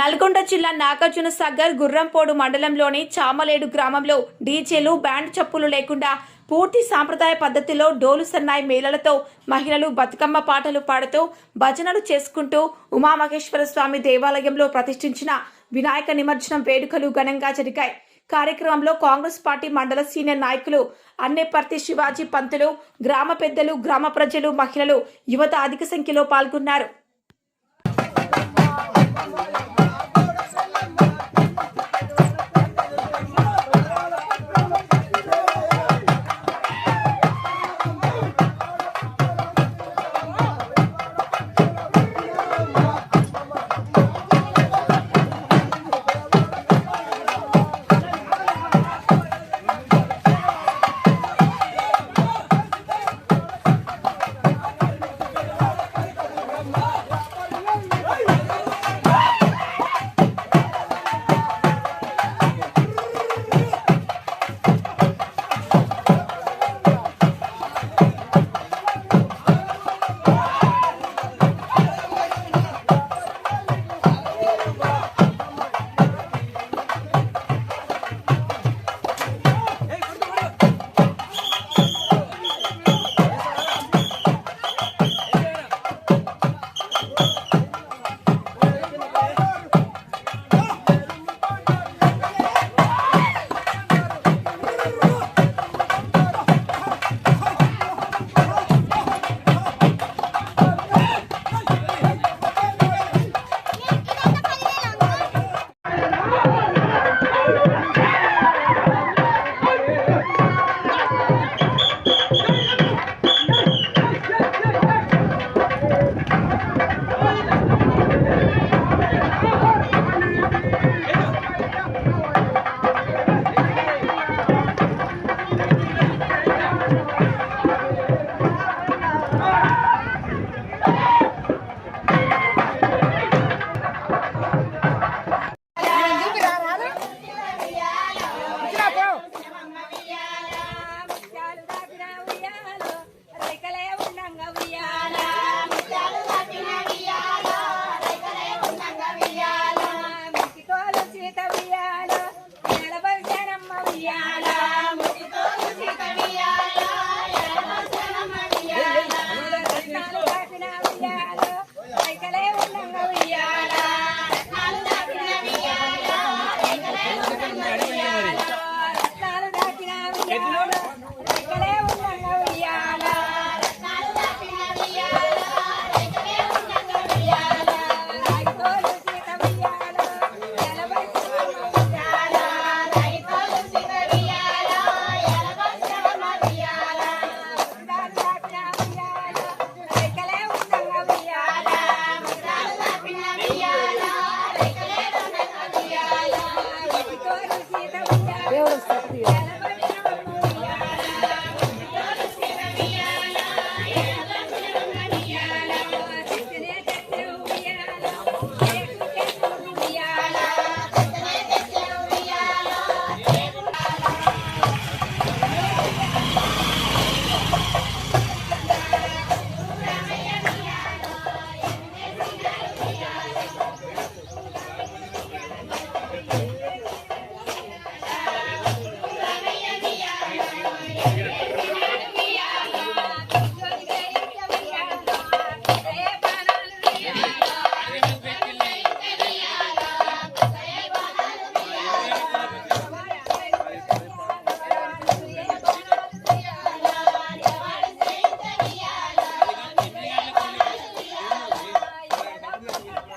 నల్గొండ జిల్లా నాగార్జున సాగర్ గుర్రంపోడు మండలంలోని చామలేడు గ్రామంలో డీజేలు బ్యాండ్ చప్పులు లేకుండా పూర్తి సాంప్రదాయ పద్ధతిలో డోలు సన్నాయి మేళలతో మహిళలు బతుకమ్మ పాటలు పాడుతూ భజనలు చేసుకుంటూ ఉమామహేశ్వర స్వామి దేవాలయంలో ప్రతిష్ఠించిన వినాయక నిమజ్జనం వేడుకలు ఘనంగా జరిగాయి. కార్యక్రమంలో కాంగ్రెస్ పార్టీ మండల సీనియర్ నాయకులు అన్నేపర్తి శివాజీ పంతులు గ్రామ పెద్దలు గ్రామ ప్రజలు మహిళలు యువత అధిక సంఖ్యలో పాల్గొన్నారు. Yeah.